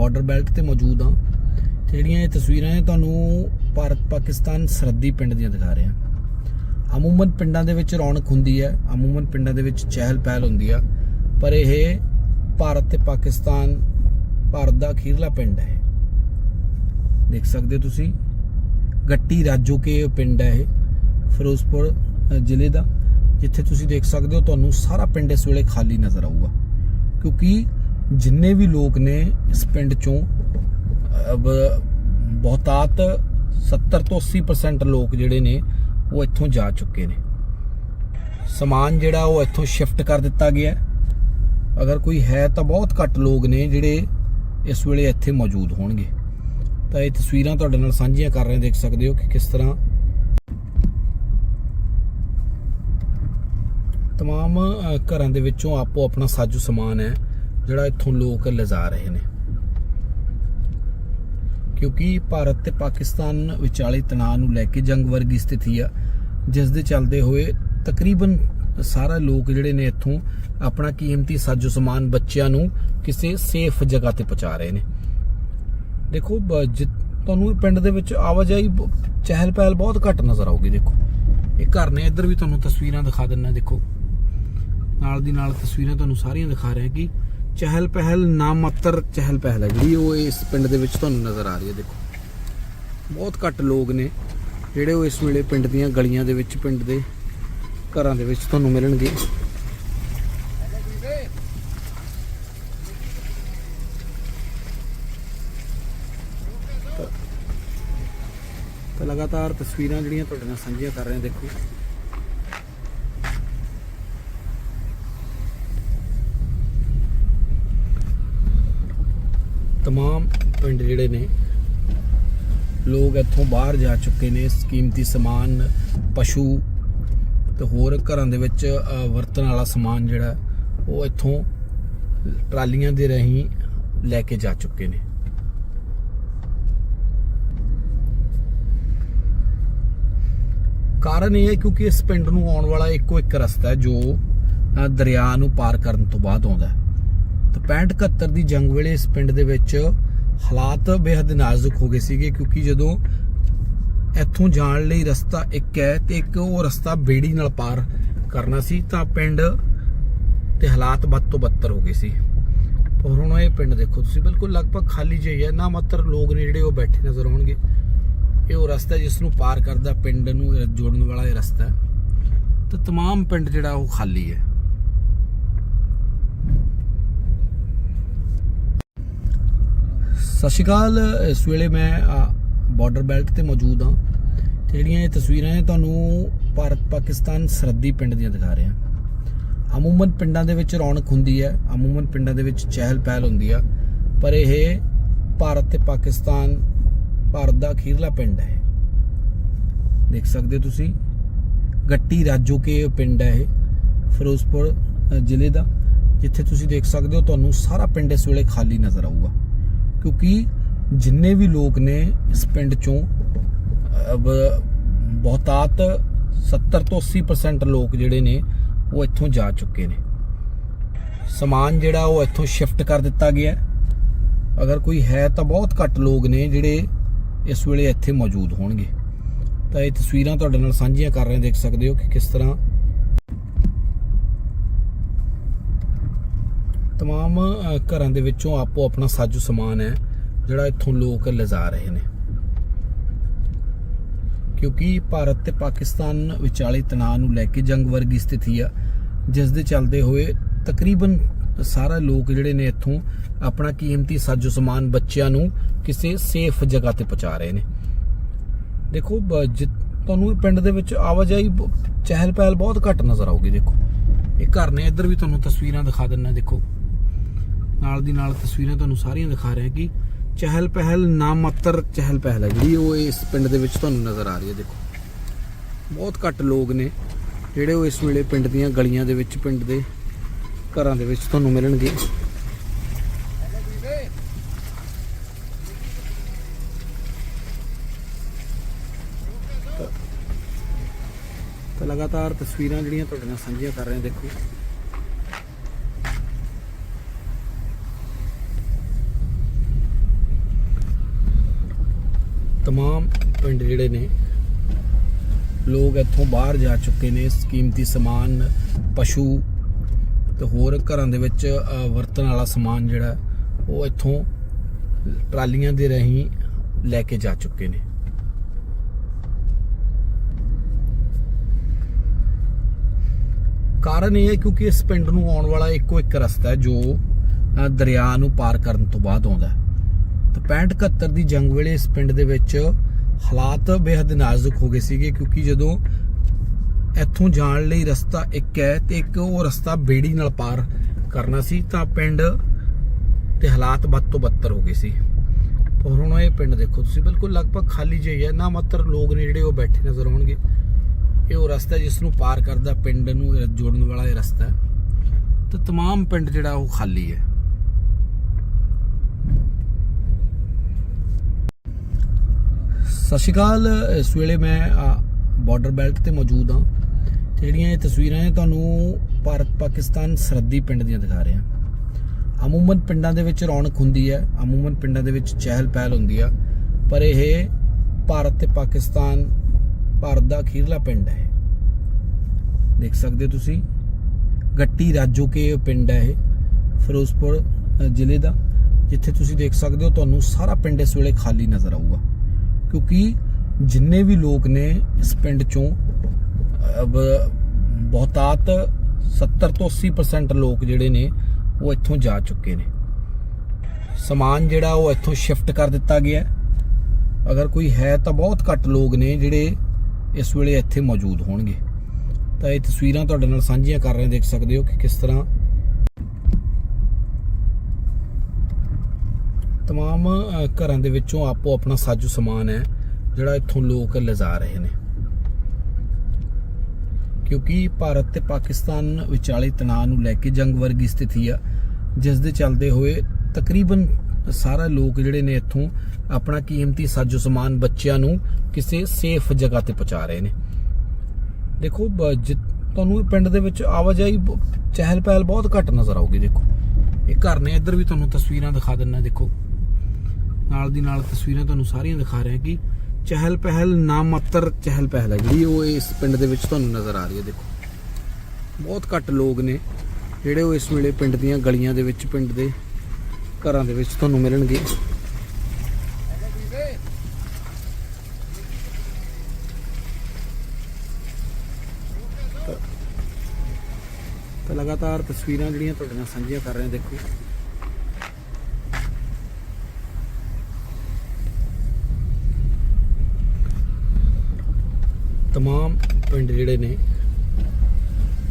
Border belt ਤੇ ਮੌਜੂਦ ਹਾਂ। ਜਿਹੜੀਆਂ ਇਹ ਤਸਵੀਰਾਂ ਨੇ ਤੁਹਾਨੂੰ ਭਾਰਤ ਪਾਕਿਸਤਾਨ ਸਰਹੱਦੀ ਪਿੰਡ ਦੀਆਂ ਦਿਖਾ ਰਹੇ ਹਾਂ। ਅਮੂਮਨ ਪਿੰਡਾਂ ਦੇ ਵਿੱਚ ਰੌਣਕ ਹੁੰਦੀ ਹੈ, ਅਮੂਮਨ ਪਿੰਡਾਂ ਦੇ ਵਿੱਚ ਚਹਿਲ ਪਹਿਲ ਹੁੰਦੀ ਆ। ਪਰ ਇਹ ਭਾਰਤ ਤੇ ਪਾਕਿਸਤਾਨ, ਭਾਰਤ ਦਾ ਅਖੀਰਲਾ ਪਿੰਡ ਹੈ। ਦੇਖ ਸਕਦੇ ਹੋ ਤੁਸੀਂ, ਗੱਟੀ ਰਾਜੋ ਕੇ ਪਿੰਡ ਹੈ ਇਹ, ਫਿਰੋਜ਼ਪੁਰ ਜ਼ਿਲ੍ਹੇ ਦਾ। ਜਿੱਥੇ ਤੁਸੀਂ ਦੇਖ ਸਕਦੇ ਹੋ ਤੁਹਾਨੂੰ ਸਾਰਾ ਪਿੰਡ ਇਸ ਵੇਲੇ ਖਾਲੀ ਨਜ਼ਰ ਆਊਗਾ। ਕਿਉਂਕਿ ਜਿੰਨੇ ਵੀ ਲੋਕ ਨੇ ਇਸ ਪਿੰਡ ਚੋਂ ਬਹੁਤਾਤ 70 ਤੋਂ 80% ਲੋਕ ਜਿਹੜੇ ਨੇ, ਉਹ ਇੱਥੋਂ ਜਾ ਚੁੱਕੇ ਨੇ। ਸਮਾਨ ਜਿਹੜਾ ਉਹ ਇੱਥੋਂ ਸ਼ਿਫਟ ਕਰ ਦਿੱਤਾ ਗਿਆ। ਅਗਰ ਕੋਈ ਹੈ ਤਾਂ ਬਹੁਤ ਘੱਟ ਲੋਕ ਨੇ ਜਿਹੜੇ ਇਸ ਵੇਲੇ ਇੱਥੇ ਮੌਜੂਦ ਹੋਣਗੇ। ਤਾਂ ਇਹ ਤਸਵੀਰਾਂ ਤੁਹਾਡੇ ਨਾਲ ਸਾਂਝੀਆਂ ਕਰ ਰਹੇ ਦੇਖ ਸਕਦੇ ਹੋ ਕਿ ਕਿਸ ਤਰ੍ਹਾਂ ਤਮਾਮ ਘਰਾਂ ਦੇ ਵਿੱਚੋਂ ਆਪੋ ਆਪਣਾ ਸਾਜੂ ਸਮਾਨ ਹੈ। ਜਿਹੜਾ ਇੱਥੋਂ ਲੋਕ ਲਿਜਾ ਰਹੇ ਨੇ। ਕਿਉਂਕਿ ਭਾਰਤ ਤੇ ਪਾਕਿਸਤਾਨ ਵਿਚਾਲੇ ਤਣਾਅ ਨੂੰ ਲੈ ਕੇ ਜੰਗ ਵਰਗੀ ਸਥਿਤੀ ਆ ਜਿਸ ਦੇ ਚੱਲਦੇ ਹੋਏ ਤਕਰੀਬਨ ਸਾਰਾ ਲੋਕ ਜਿਹੜੇ ਨੇ ਇੱਥੋਂ ਆਪਣਾ ਕੀਮਤੀ ਸਾਜੋ ਸਮਾਨ ਬੱਚਿਆਂ ਨੂੰ ਕਿਸੇ ਸੇਫ ਜਗ੍ਹਾ ਤੇ ਪਹੁੰਚਾ ਰਹੇ ਨੇ। ਦੇਖੋ ਤੁਹਾਨੂੰ ਪਿੰਡ ਦੇ ਵਿੱਚ ਆਵਾਜਾਈ ਚਹਿਲ ਪਹਿਲ ਬਹੁਤ ਘੱਟ ਨਜ਼ਰ ਆਊਗੀ, ਦੇਖੋ। ਇਹ ਘਰ ਨੇ, ਇੱਧਰ ਵੀ ਤੁਹਾਨੂੰ ਤਸਵੀਰਾਂ ਦਿਖਾ ਦਿੰਨਾ ਦੇਖੋ। ਨਾਲ ਦੀ ਨਾਲ ਤਸਵੀਰਾਂ ਤੁਹਾਨੂੰ ਸਾਰੀਆਂ ਦਿਖਾ ਰਿਹਾ ਕਿ ਚਹਿਲ ਪਹਿਲ ਨਾਮਾਤਰ ਚਹਿਲ ਪਹਿਲ ਹੈ। ਜਿਹੜੀ ਉਹ ਇਸ ਪਿੰਡ ਦੇ ਵਿੱਚ ਤੁਹਾਨੂੰ ਨਜ਼ਰ ਆ ਰਹੀ ਹੈ, ਦੇਖੋ। ਬਹੁਤ ਘੱਟ ਲੋਕ ਨੇ ਜਿਹੜੇ ਉਹ ਇਸ ਵੇਲੇ ਪਿੰਡ ਦੀਆਂ ਗਲੀਆਂ ਦੇ ਵਿੱਚ, ਪਿੰਡ ਦੇ ਘਰਾਂ ਦੇ ਵਿੱਚ ਤੁਹਾਨੂੰ ਮਿਲਣਗੇ। ਤਾਂ ਲਗਾਤਾਰ ਤਸਵੀਰਾਂ ਜਿਹੜੀਆਂ ਤੁਹਾਡੇ ਨਾਲ ਸਾਂਝੀਆਂ ਕਰ ਰਹੇ ਹਾਂ, ਦੇਖੋ। ਤਮਾਮ ਪਿੰਡ ਜਿਹੜੇ ਨੇ ਲੋਕ ਇੱਥੋਂ ਬਾਹਰ ਜਾ ਚੁੱਕੇ ਨੇ ਕੀਮਤੀ ਸਮਾਨ ਪਸ਼ੂ ਤੇ ਹੋਰ ਘਰਾਂ ਦੇ ਵਿੱਚ ਵਰਤਣ ਵਾਲਾ ਸਮਾਨ ਜਿਹੜਾ ਉਹ ਇੱਥੋਂ ਟਰਾਲੀਆਂ ਦੇ ਰਾਹੀਂ ਲੈ ਕੇ ਜਾ ਚੁੱਕੇ ਨੇ ਕਾਰਨ ਇਹ ਹੈ ਕਿਉਂਕਿ ਇਸ ਪਿੰਡ ਨੂੰ ਆਉਣ ਵਾਲਾ ਇੱਕੋ ਇੱਕ ਰਸਤਾ ਹੈ ਜੋ ਦਰਿਆ ਨੂੰ ਪਾਰ ਕਰਨ ਤੋਂ ਬਾਅਦ ਆਉਂਦਾ ਹੈ ਤਾਂ 65 71 ਦੀ ਜੰਗ ਵੇਲੇ ਇਸ ਪਿੰਡ ਦੇ ਵਿੱਚ ਹਾਲਾਤ ਬੇहद ਨਾਜ਼ੁਕ ਹੋ ਗਏ ਸੀਗੇ ਕਿਉਂਕਿ ਜਦੋਂ ਇੱਥੋਂ ਜਾਣ ਲਈ ਰਸਤਾ ਇੱਕ ਹੈ ਤੇ ਇੱਕ ਉਹ ਰਸਤਾ ਬੇੜੀ ਨਾਲ ਪਾਰ ਕਰਨਾ ਸੀ, ਤਾਂ ਪਿੰਡ ਤੇ ਹਾਲਾਤ ਬੱਦ ਤੋਂ ਬੱਤਰ ਹੋ ਗਏ ਸੀ। ਪਰ ਹੁਣ ਇਹ ਪਿੰਡ ਦੇਖੋ ਤੁਸੀਂ, ਬਿਲਕੁਲ ਲਗਭਗ ਖਾਲੀ ਜਿਹੀ ਹੈ ਨਾ ਮਾਤਰ ਲੋਕ ਨੇ ਜਿਹੜੇ ਉਹ ਬੈਠੇ ਨਜ਼ਰ ਆਉਣਗੇ। ਇਹ ਉਹ ਰਸਤਾ ਜਿਸ ਨੂੰ ਪਾਰ ਕਰਦਾ ਪਿੰਡ ਨੂੰ ਜੋੜਨ ਵਾਲਾ ਇਹ ਰਸਤਾ ਹੈ। ਤਮਾਮ ਪਿੰਡ ਜਿਹੜਾ ਉਹ ਖਾਲੀ ਹੈ। ਸਤਿ ਸ਼੍ਰੀ ਅਕਾਲ। ਇਸ ਵੇਲੇ ਮੈਂ ਬਾਰਡਰ ਬੈਲਟ ਤੇ ਮੌਜੂਦ ਹਾਂ। ਤੇ ਜਿਹੜੀਆਂ ਇਹ ਤਸਵੀਰਾਂ ਨੇ ਤੁਹਾਨੂੰ ਭਾਰਤ ਪਾਕਿਸਤਾਨ ਸਰਹੱਦੀ ਪਿੰਡ ਦੀਆਂ ਦਿਖਾ ਰਿਹਾ। ਅਮੂਮਨ ਪਿੰਡਾਂ ਦੇ ਵਿੱਚ ਰੌਣਕ ਹੁੰਦੀ ਹੈ, ਅਮੂਮਨ ਪਿੰਡਾਂ ਦੇ ਵਿੱਚ ਚਹਿਲ ਪਹਿਲ ਹੁੰਦੀ ਆ। ਪਰ ਇਹ ਭਾਰਤ ਤੇ ਪਾਕਿਸਤਾਨ, ਭਾਰਤ ਦਾ ਅਖੀਰਲਾ ਪਿੰਡ ਹੈ। ਦੇਖ ਸਕਦੇ ਹੋ ਤੁਸੀਂ, ਗੱਟੀ ਰਾਜੋ ਕੇ ਪਿੰਡ ਹੈ ਇਹ, ਫਿਰੋਜ਼ਪੁਰ ਜ਼ਿਲ੍ਹੇ ਦਾ। ਜਿੱਥੇ ਤੁਸੀਂ ਦੇਖ ਸਕਦੇ ਹੋ ਤੁਹਾਨੂੰ ਸਾਰਾ ਪਿੰਡ ਇਸ ਵੇਲੇ ਖਾਲੀ ਨਜ਼ਰ ਆਊਗਾ। ਕਿਉਂਕਿ ਜਿੰਨੇ ਵੀ ਲੋਕ ਨੇ ਇਸ ਪਿੰਡ ਚੋਂ ਬਹੁਤਾਤ 70 ਤੋਂ 80% ਲੋਕ ਜਿਹੜੇ ਨੇ ਉਹ ਇੱਥੋਂ ਜਾ ਚੁੱਕੇ ਨੇ। ਸਮਾਨ ਜਿਹੜਾ ਉਹ ਇੱਥੋਂ ਸ਼ਿਫਟ ਕਰ ਦਿੱਤਾ ਗਿਆ। ਅਗਰ ਕੋਈ ਹੈ ਤਾਂ ਬਹੁਤ ਘੱਟ ਲੋਕ ਨੇ ਜਿਹੜੇ ਇਸ ਵੇਲੇ ਇੱਥੇ ਮੌਜੂਦ ਹੋਣਗੇ। ਤਾਂ ਇਹ ਤਸਵੀਰਾਂ ਤੁਹਾਡੇ ਨਾਲ ਸਾਂਝੀਆਂ ਕਰ ਰਹੇ ਦੇਖ ਸਕਦੇ ਹੋ ਕਿ ਕਿਸ ਤਰ੍ਹਾਂ ਤਮਾਮ ਘਰਾਂ ਦੇ ਵਿੱਚੋਂ ਆਪੋ ਆਪਣਾ ਸਾਜੋ ਸਮਾਨ ਹੈ ਜਿਹੜਾ ਇੱਥੋਂ ਲੋਕ ਲਿਜਾ ਰਹੇ ਨੇ ਕਿਉਂਕਿ ਭਾਰਤ ਤੇ ਪਾਕਿਸਤਾਨ ਵਿਚਾਲੇ ਤਣਾਅ ਨੂੰ ਲੈ ਕੇ ਜੰਗ ਵਰਗੀ ਸਥਿਤੀ ਆ ਜਿਸ ਦੇ ਚੱਲਦੇ ਹੋਏ ਤਕਰੀਬਨ ਸਾਰਾ ਲੋਕ ਜਿਹੜੇ ਨੇ ਇੱਥੋਂ ਆਪਣਾ ਕੀਮਤੀ ਸਾਜੋ ਸਮਾਨ ਬੱਚਿਆਂ ਨੂੰ ਕਿਸੇ ਸੇਫ ਜਗ੍ਹਾ ਤੇ ਪਹੁੰਚਾ ਰਹੇ ਨੇ ਦੇਖੋ ਜਿ- ਤੁਹਾਨੂੰ ਪਿੰਡ ਦੇ ਵਿੱਚ ਆਵਾਜਾਈ ਚਹਿਲ ਪਹਿਲ ਬਹੁਤ ਘੱਟ ਨਜ਼ਰ ਆਊਗੀ ਦੇਖੋ ਇਹ ਘਰ ਨੇ ਇੱਧਰ ਵੀ ਤੁਹਾਨੂੰ ਤਸਵੀਰਾਂ ਦਿਖਾ ਦਿੰਨਾ ਦੇਖੋ ਨਾਲ ਦੀ ਨਾਲ ਤਸਵੀਰਾਂ ਤੁਹਾਨੂੰ ਸਾਰੀਆਂ ਦਿਖਾ ਰਿਹਾ ਕਿ ਚਹਿਲ ਪਹਿਲ ਨਾਮਾਤਰ ਚਹਿਲ ਪਹਿਲ ਹੈ। ਜਿਹੜੀ ਉਹ ਇਸ ਪਿੰਡ ਦੇ ਵਿੱਚ ਤੁਹਾਨੂੰ ਨਜ਼ਰ ਆ ਰਹੀ ਹੈ, ਦੇਖੋ। ਬਹੁਤ ਘੱਟ ਲੋਕ ਨੇ ਜਿਹੜੇ ਉਹ ਇਸ ਵੇਲੇ ਪਿੰਡ ਦੀਆਂ ਗਲੀਆਂ ਦੇ ਵਿੱਚ, ਪਿੰਡ ਦੇ ਘਰਾਂ ਦੇ ਵਿੱਚ ਤੁਹਾਨੂੰ ਮਿਲਣਗੇ। ਤਾਂ ਲਗਾਤਾਰ ਤਸਵੀਰਾਂ ਜਿਹੜੀਆਂ ਤੁਹਾਡੇ ਨਾਲ ਸਾਂਝੀਆਂ ਕਰ ਰਹੇ ਹਾਂ, ਦੇਖੋ। तमाम ਪਿੰਡ ਜਿਹੜੇ ਨੇ ਲੋਕ ਇੱਥੋਂ ਬਾਹਰ ਜਾ ਚੁੱਕੇ ਨੇ ਇਸ ਕੀਮਤੀ ਸਮਾਨ ਪਸ਼ੂ ਤੇ ਹੋਰ ਘਰਾਂ ਦੇ ਵਿੱਚ ਅ, ਵਰਤਣ ਵਾਲਾ ਸਮਾਨ ਜਿਹੜਾ ਉਹ ਇੱਥੋਂ ਟਰਾਲੀਆਂ ਦੇ ਰਾਹੀਂ ਲੈ ਕੇ ਜਾ ਚੁੱਕੇ ਨੇ ਕਾਰਨ ਇਹ ਹੈ ਕਿਉਂਕਿ ਇਸ ਪਿੰਡ ਨੂੰ ਆਉਣ ਵਾਲਾ ਇੱਕੋ ਇੱਕ ਰਸਤਾ ਹੈ ਜੋ ਅ, ਦਰਿਆ ਨੂੰ ਪਾਰ ਕਰਨ ਤੋਂ ਬਾਅਦ ਆਉਂਦਾ ਹੈ ਤਾਂ 65 71 ਦੀ ਜੰਗ ਵੇਲੇ ਇਸ ਪਿੰਡ ਦੇ ਵਿੱਚ ਹਾਲਾਤ ਬੇहद ਨਾਜ਼ੁਕ ਹੋ ਗਏ ਸੀਗੇ ਕਿਉਂਕਿ ਜਦੋਂ ਇੱਥੋਂ ਜਾਣ ਲਈ ਰਸਤਾ ਇੱਕ ਹੈ ਤੇ ਇੱਕ ਉਹ ਰਸਤਾ ਬੇੜੀ ਨਾਲ ਪਾਰ ਕਰਨਾ ਸੀ, ਤਾਂ ਪਿੰਡ ਤੇ ਹਾਲਾਤ ਬੱਦ ਤੋਂ ਬੱਤਰ ਹੋ ਗਏ ਸੀ। ਪਰ ਹੁਣ ਇਹ ਪਿੰਡ ਦੇਖੋ ਤੁਸੀਂ, ਬਿਲਕੁਲ ਲਗਭਗ ਖਾਲੀ ਜਿਹੀ ਹੈ ਨਾ ਮਾਤਰ ਲੋਕ ਨੇ ਜਿਹੜੇ ਉਹ ਬੈਠੇ ਨਜ਼ਰ ਆਉਣਗੇ। ਇਹ ਉਹ ਰਸਤਾ ਜਿਸ ਨੂੰ ਪਾਰ ਕਰਦਾ ਪਿੰਡ ਨੂੰ ਜੋੜਨ ਵਾਲਾ ਇਹ ਰਸਤਾ ਹੈ। ਤਮਾਮ ਪਿੰਡ ਜਿਹੜਾ ਉਹ ਖਾਲੀ ਹੈ। ਸਤਿ ਸ਼੍ਰੀ ਅਕਾਲ। ਇਸ ਵੇਲੇ ਮੈਂ ਬਾਰਡਰ ਬੈਲਟ ਤੇ ਮੌਜੂਦ ਹਾਂ। ਤੇ ਜਿਹੜੀਆਂ ਇਹ ਤਸਵੀਰਾਂ ਨੇ ਤੁਹਾਨੂੰ ਭਾਰਤ ਪਾਕਿਸਤਾਨ ਸਰਹੱਦੀ ਪਿੰਡ ਦੀਆਂ ਦਿਖਾ ਰਿਹਾ। ਅਮੂਮਨ ਪਿੰਡਾਂ ਦੇ ਵਿੱਚ ਰੌਣਕ ਹੁੰਦੀ ਹੈ, ਅਮੂਮਨ ਪਿੰਡਾਂ ਦੇ ਵਿੱਚ ਚਹਿਲ ਪਹਿਲ ਹੁੰਦੀ ਆ। ਪਰ ਇਹ ਭਾਰਤ ਤੇ ਪਾਕਿਸਤਾਨ, ਭਾਰਤ ਦਾ ਅਖੀਰਲਾ ਪਿੰਡ ਹੈ। ਦੇਖ ਸਕਦੇ ਹੋ ਤੁਸੀਂ, ਗੱਟੀ ਰਾਜੋ ਕੇ ਪਿੰਡ ਹੈ ਇਹ, ਫਿਰੋਜ਼ਪੁਰ ਜ਼ਿਲ੍ਹੇ ਦਾ। ਜਿੱਥੇ ਤੁਸੀਂ ਦੇਖ ਸਕਦੇ ਹੋ ਤੁਹਾਨੂੰ ਸਾਰਾ ਪਿੰਡ ਇਸ ਵੇਲੇ ਖਾਲੀ ਨਜ਼ਰ ਆਊਗਾ। ਕਿਉਂਕਿ ਜਿੰਨੇ ਵੀ ਲੋਕ ਨੇ ਇਸ ਪਿੰਡ ਚੋਂ ਬਹੁਤਾਤ 70 ਤੋਂ 80% ਲੋਕ ਜਿਹੜੇ ਨੇ, ਉਹ ਇੱਥੋਂ ਜਾ ਚੁੱਕੇ ਨੇ। ਸਮਾਨ ਜਿਹੜਾ ਉਹ ਇੱਥੋਂ ਸ਼ਿਫਟ ਕਰ ਦਿੱਤਾ ਗਿਆ। ਅਗਰ ਕੋਈ ਹੈ ਤਾਂ ਬਹੁਤ ਘੱਟ ਲੋਕ ਨੇ ਜਿਹੜੇ ਇਸ ਵੇਲੇ ਇੱਥੇ ਮੌਜੂਦ ਹੋਣਗੇ। ਤਾਂ ਇਹ ਤਸਵੀਰਾਂ ਤੁਹਾਡੇ ਨਾਲ ਸਾਂਝੀਆਂ ਕਰ ਰਹੇ ਦੇਖ ਸਕਦੇ ਹੋ ਕਿ ਕਿਸ ਤਰ੍ਹਾਂ ਤਮਾਮ ਘਰਾਂ ਦੇ ਵਿੱਚੋਂ ਆਪੋ ਆਪਣਾ ਸਾਜੋ ਸਮਾਨ ਹੈ ਜਿਹੜਾ ਇੱਥੋਂ ਲੋਕ ਲਿਜਾ ਰਹੇ ਨੇ ਕਿਉਂਕਿ ਭਾਰਤ ਤੇ ਪਾਕਿਸਤਾਨ ਵਿਚਾਲੇ ਤਣਾਅ ਨੂੰ ਲੈ ਕੇ ਜੰਗ ਵਰਗੀ ਸਥਿਤੀ ਆ ਜਿਸ ਦੇ ਚੱਲਦੇ ਹੋਏ ਤਕਰੀਬਨ ਸਾਰਾ ਲੋਕ ਜਿਹੜੇ ਨੇ ਇੱਥੋਂ ਆਪਣਾ ਕੀਮਤੀ ਸਾਜੋ ਸਮਾਨ ਬੱਚਿਆਂ ਨੂੰ ਕਿਸੇ ਸੇਫ ਜਗ੍ਹਾ ਤੇ ਪਹੁੰਚਾ ਰਹੇ ਨੇ ਦੇਖੋ ਬ- ਤੁਹਾਨੂੰ ਪਿੰਡ ਦੇ ਵਿੱਚ ਆਵਾਜਾਈ ਚਹਿਲ ਪਹਿਲ ਬਹੁਤ ਘੱਟ ਨਜ਼ਰ ਆਊਗੀ ਦੇਖੋ ਇਹ ਘਰ ਨੇ ਇੱਧਰ ਵੀ ਤੁਹਾਨੂੰ ਤਸਵੀਰਾਂ ਦਿਖਾ ਦਿੰਨਾ ਦੇਖੋ ਨਾਲ ਦੀ ਨਾਲ ਤਸਵੀਰਾਂ ਤੁਹਾਨੂੰ ਸਾਰੀਆਂ ਦਿਖਾ ਰਿਹਾ ਕਿ ਚਹਿਲ ਪਹਿਲ ਨਾ ਮਾਤਰ ਚਹਿਲ ਪਹਿਲ ਹੈ। ਜਿਹੜੀ ਉਹ ਇਸ ਪਿੰਡ ਦੇ ਵਿੱਚ ਤੁਹਾਨੂੰ ਨਜ਼ਰ ਆ ਰਹੀ ਹੈ, ਦੇਖੋ। ਬਹੁਤ ਘੱਟ ਲੋਕ ਨੇ ਜਿਹੜੇ ਉਹ ਇਸ ਵੇਲੇ ਪਿੰਡ ਦੀਆਂ ਗਲੀਆਂ ਦੇ ਵਿੱਚ, ਪਿੰਡ ਦੇ ਘਰਾਂ ਦੇ ਵਿੱਚ ਤੁਹਾਨੂੰ ਮਿਲਣਗੇ। ਤਾਂ ਲਗਾਤਾਰ ਤਸਵੀਰਾਂ ਜਿਹੜੀਆਂ ਤੁਹਾਡੇ ਨਾਲ ਸਾਂਝੀਆਂ ਕਰ ਰਹੇ ਹਾਂ, ਦੇਖੋ। तमाम ਪਿੰਡ ਜਿਹੜੇ ਨੇ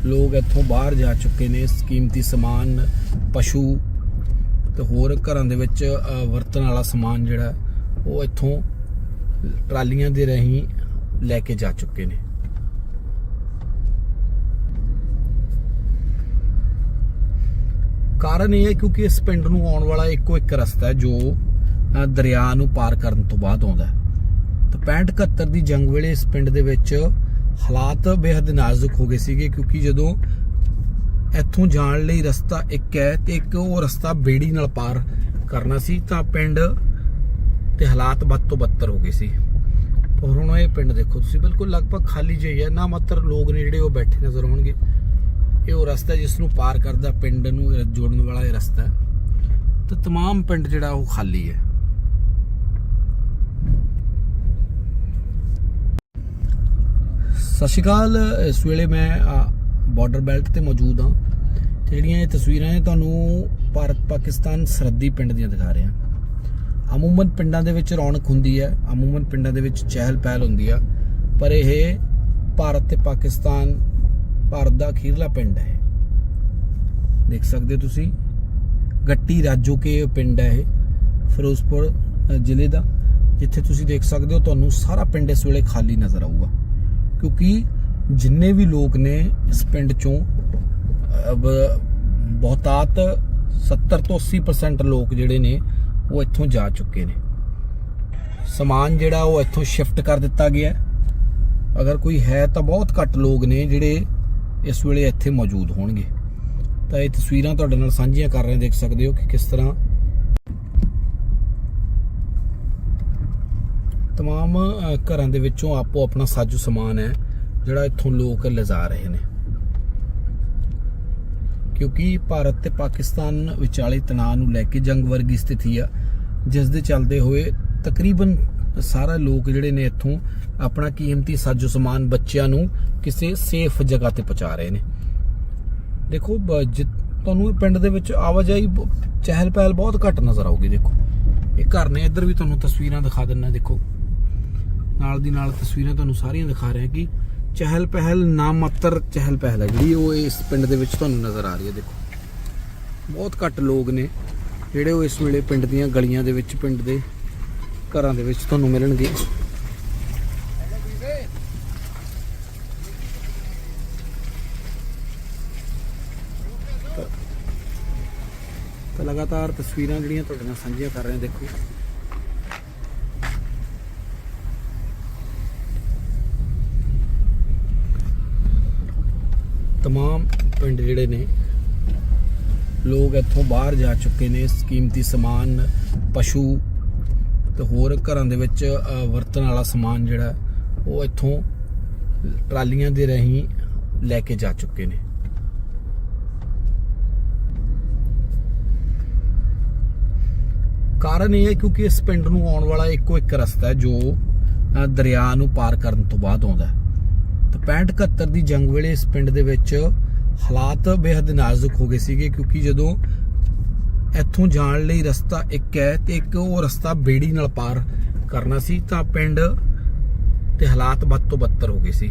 ਲੋਕ ਇੱਥੋਂ ਬਾਹਰ ਜਾ ਚੁੱਕੇ ਨੇ ਇਸ ਕੀਮਤੀ ਸਮਾਨ ਪਸ਼ੂ ਤੇ ਹੋਰ ਘਰਾਂ ਦੇ ਵਿੱਚ ਅ, ਵਰਤਣ ਵਾਲਾ ਸਮਾਨ ਜਿਹੜਾ ਉਹ ਇੱਥੋਂ ਟਰਾਲੀਆਂ ਦੇ ਰਾਹੀਂ ਲੈ ਕੇ ਜਾ ਚੁੱਕੇ ਨੇ ਕਾਰਨ ਇਹ ਹੈ ਕਿਉਂਕਿ ਇਸ ਪਿੰਡ ਨੂੰ ਆਉਣ ਵਾਲਾ ਇੱਕੋ ਇੱਕ ਰਸਤਾ ਹੈ ਜੋ ਅ, ਦਰਿਆ ਨੂੰ ਪਾਰ ਕਰਨ ਤੋਂ ਬਾਅਦ ਆਉਂਦਾ ਹੈ ਤਾਂ 65 71 ਦੀ ਜੰਗ ਵੇਲੇ ਇਸ ਪਿੰਡ ਦੇ ਵਿੱਚ ਹਾਲਾਤ ਬੇहद ਨਾਜ਼ੁਕ ਹੋ ਗਏ ਸੀਗੇ ਕਿਉਂਕਿ ਜਦੋਂ ਇੱਥੋਂ ਜਾਣ ਲਈ ਰਸਤਾ ਇੱਕ ਹੈ ਤੇ ਇੱਕ ਉਹ ਰਸਤਾ ਬੇੜੀ ਨਾਲ ਪਾਰ ਕਰਨਾ ਸੀ, ਤਾਂ ਪਿੰਡ ਤੇ ਹਾਲਾਤ ਵੱਧ ਤੋਂ ਬੱਤਰ ਹੋ ਗਏ ਸੀ। ਪਰ ਹੁਣ ਇਹ ਪਿੰਡ ਦੇਖੋ ਤੁਸੀਂ, ਬਿਲਕੁਲ ਲਗਭਗ ਖਾਲੀ ਜਿਹੀ ਹੈ ਨਾ ਮਾਤਰ ਲੋਕ ਨੇ ਜਿਹੜੇ ਉਹ ਬੈਠੇ ਨਜ਼ਰ ਆਉਣਗੇ। ਇਹ ਉਹ ਰਸਤਾ ਜਿਸ ਨੂੰ ਪਾਰ ਕਰਦਾ ਪਿੰਡ ਨੂੰ ਜੋੜਨ ਵਾਲਾ ਇਹ ਰਸਤਾ ਹੈ। ਤਾਂ तमाम ਪਿੰਡ ਜਿਹੜਾ ਉਹ ਖਾਲੀ ਹੈ। ਸਤਿ ਸ਼੍ਰੀ ਅਕਾਲ। ਇਸ ਵੇਲੇ ਮੈਂ ਬਾਰਡਰ ਬੈਲਟ ਤੇ ਮੌਜੂਦ ਹਾਂ। ਤੇ ਜਿਹੜੀਆਂ ਇਹ ਤਸਵੀਰਾਂ ਨੇ ਤੁਹਾਨੂੰ ਭਾਰਤ ਪਾਕਿਸਤਾਨ ਸਰਹੱਦੀ ਪਿੰਡ ਦੀਆਂ ਦਿਖਾ ਰਿਹਾ। ਅਮੂਮਨ ਪਿੰਡਾਂ ਦੇ ਵਿੱਚ ਰੌਣਕ ਹੁੰਦੀ ਹੈ, ਅਮੂਮਨ ਪਿੰਡਾਂ ਦੇ ਵਿੱਚ ਚਹਿਲ ਪਹਿਲ ਹੁੰਦੀ ਆ। ਪਰ ਇਹ ਭਾਰਤ ਤੇ ਪਾਕਿਸਤਾਨ, ਭਾਰਤ ਦਾ ਅਖੀਰਲਾ ਪਿੰਡ ਹੈ। ਦੇਖ ਸਕਦੇ ਹੋ ਤੁਸੀਂ, ਗੱਟੀ ਰਾਜੋ ਕੇ ਪਿੰਡ ਹੈ ਇਹ, ਫਿਰੋਜ਼ਪੁਰ ਜ਼ਿਲ੍ਹੇ ਦਾ। ਜਿੱਥੇ ਤੁਸੀਂ ਦੇਖ ਸਕਦੇ ਹੋ ਤੁਹਾਨੂੰ ਸਾਰਾ ਪਿੰਡ ਇਸ ਵੇਲੇ ਖਾਲੀ ਨਜ਼ਰ ਆਊਗਾ। ਕਿਉਂਕਿ ਜਿੰਨੇ ਵੀ ਲੋਕ ਨੇ ਇਸ ਪਿੰਡ ਚੋਂ ਬਹੁਤਾਤ 70 ਤੋਂ 80% ਲੋਕ ਜਿਹੜੇ ਨੇ ਉਹ ਇੱਥੋਂ ਜਾ ਚੁੱਕੇ ਨੇ। ਸਮਾਨ ਜਿਹੜਾ ਉਹ ਇੱਥੋਂ ਸ਼ਿਫਟ ਕਰ ਦਿੱਤਾ ਗਿਆ। ਅਗਰ ਕੋਈ ਹੈ ਤਾਂ ਬਹੁਤ ਘੱਟ ਲੋਕ ਨੇ ਜਿਹੜੇ ਇਸ ਵੇਲੇ ਇੱਥੇ ਮੌਜੂਦ ਹੋਣਗੇ। ਤਾਂ ਇਹ ਤਸਵੀਰਾਂ ਤੁਹਾਡੇ ਨਾਲ ਸਾਂਝੀਆਂ ਕਰ ਰਹੇ ਦੇਖ ਸਕਦੇ ਹੋ ਕਿ ਕਿਸ ਤਰ੍ਹਾਂ तमाम ਅ, ਘਰਾਂ ਦੇ ਵਿੱਚੋਂ ਆਪੋ ਆਪਣਾ ਸਾਜੋ ਸਮਾਨ ਹੈ ਜਿਹੜਾ ਇੱਥੋਂ ਲੋਕ ਲਿਜਾ ਰਹੇ ਨੇ ਕਿਉਂਕਿ ਭਾਰਤ ਤੇ ਪਾਕਿਸਤਾਨ ਵਿਚਾਲੇ ਤਣਾਅ ਨੂੰ ਲੈ ਕੇ ਜੰਗ ਵਰਗੀ ਸਥਿਤੀ ਆ ਜਿਸ ਦੇ ਚੱਲਦੇ ਹੋਏ ਤਕਰੀਬਨ ਸਾਰਾ ਲੋਕ ਜਿਹੜੇ ਨੇ ਇੱਥੋਂ ਆਪਣਾ ਕੀਮਤੀ ਸਾਜੋ ਸਮਾਨ ਬੱਚਿਆਂ ਨੂੰ ਕਿਸੇ ਸੇਫ ਜਗ੍ਹਾ ਤੇ ਪਹੁੰਚਾ ਰਹੇ ਨੇ ਦੇਖੋ ਬ- ਜਿ- ਤੁਹਾਨੂੰ ਇਹ ਪਿੰਡ ਦੇ ਵਿੱਚ ਆਵਾਜਾਈ ਬ- ਚਹਿਲ ਪਹਿਲ ਬਹੁਤ ਘੱਟ ਨਜ਼ਰ ਆਊਗੀ ਦੇਖੋ ਇਹ ਘਰ ਨੇ ਇੱਧਰ ਵੀ ਤੁਹਾਨੂੰ ਤਸਵੀਰਾਂ ਦਿਖਾ ਦਿੰਨਾ ਦੇਖੋ ਨਾਲ ਦੀ ਨਾਲ ਤਸਵੀਰਾਂ ਤੁਹਾਨੂੰ ਸਾਰੀਆਂ ਦਿਖਾ ਰਿਹਾ ਕਿ ਚਹਿਲ ਪਹਿਲ ਨਾ ਮਾਤਰ ਚਹਿਲ ਪਹਿਲ ਹੈ। ਜਿਹੜੀ ਉਹ ਇਸ ਪਿੰਡ ਦੇ ਵਿੱਚ ਤੁਹਾਨੂੰ ਨਜ਼ਰ ਆ ਰਹੀ ਹੈ, ਦੇਖੋ। ਬਹੁਤ ਘੱਟ ਲੋਕ ਨੇ ਜਿਹੜੇ ਉਹ ਇਸ ਵੇਲੇ ਪਿੰਡ ਦੀਆਂ ਗਲੀਆਂ ਦੇ ਵਿੱਚ, ਪਿੰਡ ਦੇ ਘਰਾਂ ਦੇ ਵਿੱਚ ਤੁਹਾਨੂੰ ਮਿਲਣਗੇ। ਤਾਂ ਲਗਾਤਾਰ ਤਸਵੀਰਾਂ ਜਿਹੜੀਆਂ ਤੁਹਾਡੇ ਨਾਲ ਸਾਂਝੀਆਂ ਕਰ ਰਹੇ ਹਾਂ, ਦੇਖੋ। ਤਮਾਮ ਪਿੰਡ ਜਿਹੜੇ ਨੇ ਲੋਕ ਇੱਥੋਂ ਬਾਹਰ ਜਾ ਚੁੱਕੇ ਨੇ ਕੀਮਤੀ ਸਮਾਨ ਪਸ਼ੂ ਤੇ ਹੋਰ ਘਰਾਂ ਦੇ ਵਿੱਚ ਵਰਤਣ ਵਾਲਾ ਸਮਾਨ ਜਿਹੜਾ ਉਹ ਇੱਥੋਂ ਟਰਾਲੀਆਂ ਦੇ ਰਾਹੀਂ ਲੈ ਕੇ ਜਾ ਚੁੱਕੇ ਨੇ ਕਾਰਨ ਇਹ ਹੈ ਕਿਉਂਕਿ ਇਸ ਪਿੰਡ ਨੂੰ ਆਉਣ ਵਾਲਾ ਇੱਕੋ ਇੱਕ ਰਸਤਾ ਹੈ ਜੋ ਦਰਿਆ ਨੂੰ ਪਾਰ ਕਰਨ ਤੋਂ ਬਾਅਦ ਆਉਂਦਾ ਹੈ ਤਾਂ 65 71 ਦੀ ਜੰਗ ਵੇਲੇ ਇਸ ਪਿੰਡ ਦੇ ਵਿੱਚ ਹਾਲਾਤ ਬੇहद ਨਾਜ਼ੁਕ ਹੋ ਗਏ ਸੀਗੇ ਕਿਉਂਕਿ ਜਦੋਂ ਇੱਥੋਂ ਜਾਣ ਲਈ ਰਸਤਾ ਇੱਕ ਹੈ ਤੇ ਇੱਕ ਉਹ ਰਸਤਾ ਬੇੜੀ ਨਾਲ ਪਾਰ ਕਰਨਾ ਸੀ, ਤਾਂ ਪਿੰਡ ਤੇ ਹਾਲਾਤ ਬੱਦ ਤੋਂ ਬੱਤਰ ਹੋ ਗਏ ਸੀ।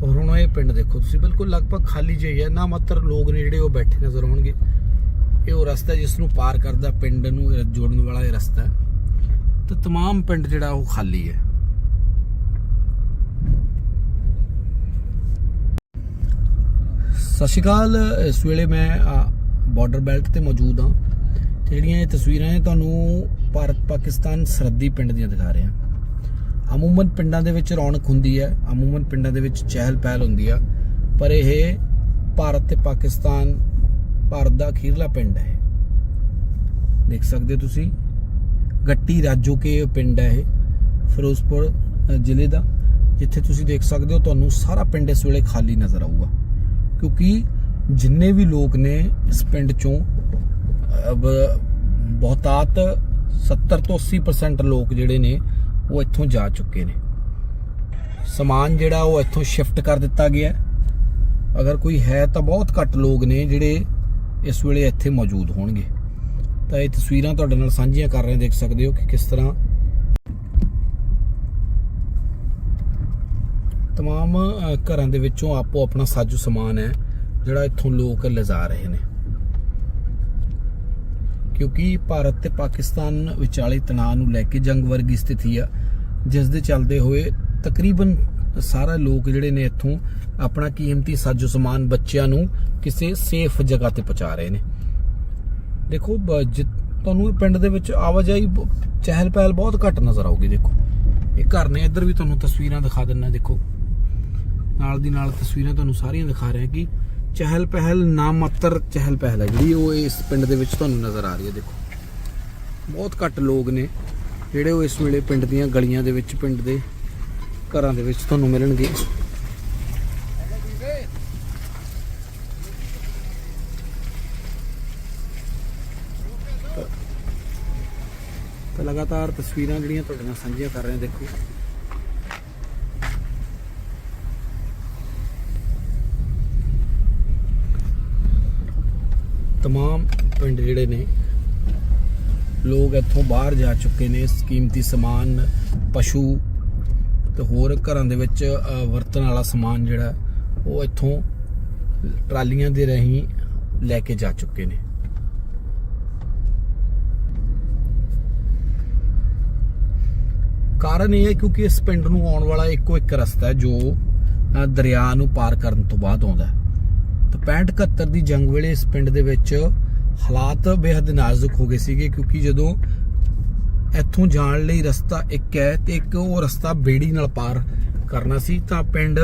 ਪਰ ਹੁਣ ਇਹ ਪਿੰਡ ਦੇਖੋ ਤੁਸੀਂ, ਬਿਲਕੁਲ ਲਗਭਗ ਖਾਲੀ ਜਿਹੀ ਹੈ ਨਾ ਮਾਤਰ ਲੋਕ ਨੇ ਜਿਹੜੇ ਉਹ ਬੈਠੇ ਨਜ਼ਰ ਆਉਣਗੇ। ਇਹ ਉਹ ਰਸਤਾ ਜਿਸ ਨੂੰ ਪਾਰ ਕਰਦਾ ਪਿੰਡ ਨੂੰ ਜੋੜਨ ਵਾਲਾ ਇਹ ਰਸਤਾ ਹੈ। ਤਮਾਮ ਪਿੰਡ ਜਿਹੜਾ ਉਹ ਖਾਲੀ ਹੈ। ਸਤਿ ਸ਼੍ਰੀ ਅਕਾਲ। ਇਸ ਵੇਲੇ ਮੈਂ ਬਾਰਡਰ ਬੈਲਟ ਤੇ ਮੌਜੂਦ ਹਾਂ। ਜਿਹੜੀਆਂ ਇਹ ਤਸਵੀਰਾਂ ਨੇ ਤੁਹਾਨੂੰ ਭਾਰਤ ਪਾਕਿਸਤਾਨ ਸਰਹੱਦੀ ਪਿੰਡ ਦੀਆਂ ਦਿਖਾ ਰਿਹਾ। ਅਮੂਮਨ ਪਿੰਡਾਂ ਦੇ ਵਿੱਚ ਰੌਣਕ ਹੁੰਦੀ ਹੈ, ਅਮੂਮਨ ਪਿੰਡਾਂ ਦੇ ਵਿੱਚ ਚਹਿਲ ਪਹਿਲ ਹੁੰਦੀ ਆ। ਪਰ ਇਹ ਭਾਰਤ ਤੇ ਪਾਕਿਸਤਾਨ, ਭਾਰਤ ਦਾ ਅਖੀਰਲਾ ਪਿੰਡ ਹੈ। ਦੇਖ ਸਕਦੇ ਹੋ ਤੁਸੀਂ, ਗੱਟੀ ਰਾਜੋ ਕੇ ਪਿੰਡ ਹੈ ਇਹ, ਫਿਰੋਜ਼ਪੁਰ ਜ਼ਿਲ੍ਹੇ ਦਾ। ਜਿੱਥੇ ਤੁਸੀਂ ਦੇਖ ਸਕਦੇ ਹੋ ਤੁਹਾਨੂੰ ਸਾਰਾ ਪਿੰਡ ਇਸ ਵੇਲੇ ਖਾਲੀ ਨਜ਼ਰ ਆਊਗਾ। ਕਿਉਂਕਿ ਜਿੰਨੇ ਵੀ ਲੋਕ ਨੇ ਇਸ ਪਿੰਡ ਚੋਂ ਬਹੁਤਾਤ 70 ਤੋਂ 80% ਲੋਕ ਜਿਹੜੇ ਨੇ ਉਹ ਇੱਥੋਂ ਜਾ ਚੁੱਕੇ ਨੇ। ਸਮਾਨ ਜਿਹੜਾ ਉਹ ਇੱਥੋਂ ਸ਼ਿਫਟ ਕਰ ਦਿੱਤਾ ਗਿਆ। ਅਗਰ ਕੋਈ ਹੈ ਤਾਂ ਬਹੁਤ ਘੱਟ ਲੋਕ ਨੇ ਜਿਹੜੇ ਇਸ ਵੇਲੇ ਇੱਥੇ ਮੌਜੂਦ ਹੋਣਗੇ। ਤਾਂ ਇਹ ਤਸਵੀਰਾਂ ਤੁਹਾਡੇ ਨਾਲ ਸਾਂਝੀਆਂ ਕਰ ਰਹੇ ਦੇਖ ਸਕਦੇ ਹੋ ਕਿ ਕਿਸ ਤਰ੍ਹਾਂ ਤਮਾਮ ਘਰਾਂ ਦੇ ਵਿੱਚੋਂ ਆਪੋ ਆਪਣਾ ਸਾਜੋ ਸਮਾਨ ਹੈ ਜਿਹੜਾ ਇੱਥੋਂ ਲੋਕ ਲਿਜਾ ਰਹੇ ਨੇ ਕਿਉਂਕਿ ਭਾਰਤ ਤੇ ਪਾਕਿਸਤਾਨ ਵਿਚਾਲੇ ਤਣਾਅ ਨੂੰ ਲੈ ਕੇ ਜੰਗ ਵਰਗੀ ਸਥਿਤੀ ਆ ਜਿਸ ਦੇ ਚੱਲਦੇ ਹੋਏ ਤਕਰੀਬਨ ਸਾਰਾ ਲੋਕ ਜਿਹੜੇ ਨੇ ਇੱਥੋਂ ਆਪਣਾ ਕੀਮਤੀ ਸਾਜੋ ਸਮਾਨ ਬੱਚਿਆਂ ਨੂੰ ਕਿਸੇ ਸੇਫ ਜਗ੍ਹਾ ਤੇ ਪਹੁੰਚਾ ਰਹੇ ਨੇ ਦੇਖੋ ਜਿ- ਤੁਹਾਨੂੰ ਪਿੰਡ ਦੇ ਵਿੱਚ ਆਵਾਜਾਈ ਚਹਿਲ ਪਹਿਲ ਬਹੁਤ ਘੱਟ ਨਜ਼ਰ ਆਊਗੀ ਦੇਖੋ ਇਹ ਘਰ ਨੇ ਇੱਧਰ ਵੀ ਤੁਹਾਨੂੰ ਤਸਵੀਰਾਂ ਦਿਖਾ ਦਿੰਨਾ ਦੇਖੋ ਨਾਲ ਦੀ ਨਾਲ ਤਸਵੀਰਾਂ ਤੁਹਾਨੂੰ ਸਾਰੀਆਂ ਦਿਖਾ ਰਿਹਾ ਕਿ ਚਹਿਲ ਪਹਿਲ ਨਾ ਮਾਤਰ ਚਹਿਲ ਪਹਿਲ ਹੈ। ਜਿਹੜੀ ਉਹ ਇਸ ਪਿੰਡ ਦੇ ਵਿੱਚ ਤੁਹਾਨੂੰ ਨਜ਼ਰ ਆ ਰਹੀ ਹੈ, ਦੇਖੋ। ਬਹੁਤ ਘੱਟ ਲੋਕ ਨੇ ਜਿਹੜੇ ਉਹ ਇਸ ਵੇਲੇ ਪਿੰਡ ਦੀਆਂ ਗਲੀਆਂ ਦੇ ਵਿੱਚ, ਪਿੰਡ ਦੇ ਘਰਾਂ ਦੇ ਵਿੱਚ ਤੁਹਾਨੂੰ ਮਿਲਣਗੇ। ਤਾਂ ਲਗਾਤਾਰ ਤਸਵੀਰਾਂ ਜਿਹੜੀਆਂ ਤੁਹਾਡੇ ਨਾਲ ਸਾਂਝੀਆਂ ਕਰ ਰਹੇ ਹਾਂ, ਦੇਖੋ। तमाम ਪਿੰਡ ਜਿਹੜੇ ਨੇ ਲੋਕ ਇੱਥੋਂ ਬਾਹਰ ਜਾ ਚੁੱਕੇ ਨੇ ਇਸ ਕੀਮਤੀ ਸਮਾਨ ਪਸ਼ੂ ਤੇ ਹੋਰ ਘਰਾਂ ਦੇ ਵਿੱਚ ਅ, ਵਰਤਣ ਵਾਲਾ ਸਮਾਨ ਜਿਹੜਾ ਉਹ ਇੱਥੋਂ ਟਰਾਲੀਆਂ ਦੇ ਰਾਹੀਂ ਲੈ ਕੇ ਜਾ ਚੁੱਕੇ ਨੇ ਕਾਰਨ ਇਹ ਹੈ ਕਿਉਂਕਿ ਇਸ ਪਿੰਡ ਨੂੰ ਆਉਣ ਵਾਲਾ ਇੱਕੋ ਇੱਕ ਰਸਤਾ ਹੈ ਜੋ ਅ, ਦਰਿਆ ਨੂੰ ਪਾਰ ਕਰਨ ਤੋਂ ਬਾਅਦ ਆਉਂਦਾ ਹੈ ਤਾਂ 65 71 ਦੀ ਜੰਗ ਵੇਲੇ ਇਸ ਪਿੰਡ ਦੇ ਵਿੱਚ ਹਾਲਾਤ ਬੇहद ਨਾਜ਼ੁਕ ਹੋ ਗਏ ਸੀਗੇ ਕਿਉਂਕਿ ਜਦੋਂ ਇੱਥੋਂ ਜਾਣ ਲਈ ਰਸਤਾ ਇੱਕ ਹੈ ਤੇ ਇੱਕ ਉਹ ਰਸਤਾ ਬੇੜੀ ਨਾਲ ਪਾਰ ਕਰਨਾ ਸੀ, ਤਾਂ ਪਿੰਡ